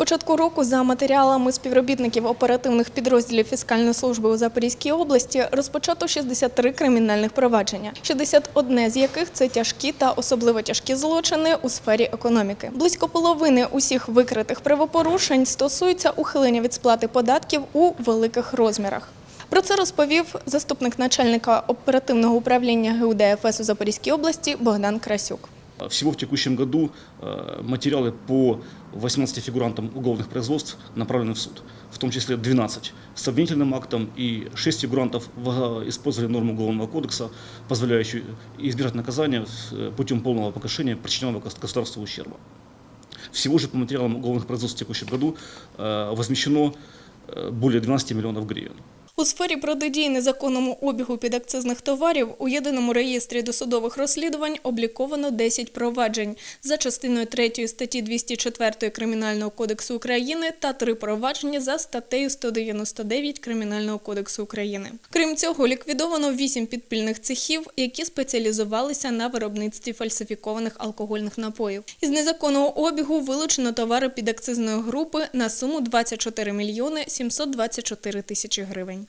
Початку року за матеріалами співробітників оперативних підрозділів фіскальної служби у Запорізькій області розпочато 63 кримінальних провадження, 61 з яких це тяжкі та особливо тяжкі злочини у сфері економіки. Близько половини усіх викритих правопорушень стосуються ухилення від сплати податків у великих розмірах. Про це розповів заступник начальника оперативного управління ГУДФС у Запорізькій області Богдан Красюк. Всего в текущем году э, материалы по 18 фигурантам уголовных производств направлены в суд, в том числе 12 с обвинительным актом и 6 фигурантов использовали норму Уголовного кодекса, позволяющую избежать наказания э, путем полного погашения причиненного гос- государству ущерба. Всего же по материалам уголовных производств в текущем году э, возмещено более 12 миллионов гривен. У сфері протидії незаконному обігу підакцизних товарів у єдиному реєстрі досудових розслідувань обліковано 10 проваджень за частиною 3 статті 204 Кримінального кодексу України та 3 провадження за статтею 199 Кримінального кодексу України. Крім цього, ліквідовано 8 підпільних цехів, які спеціалізувалися на виробництві фальсифікованих алкогольних напоїв. Із незаконного обігу вилучено товари підакцизної групи на суму 24 мільйони 724 тисячі гривень.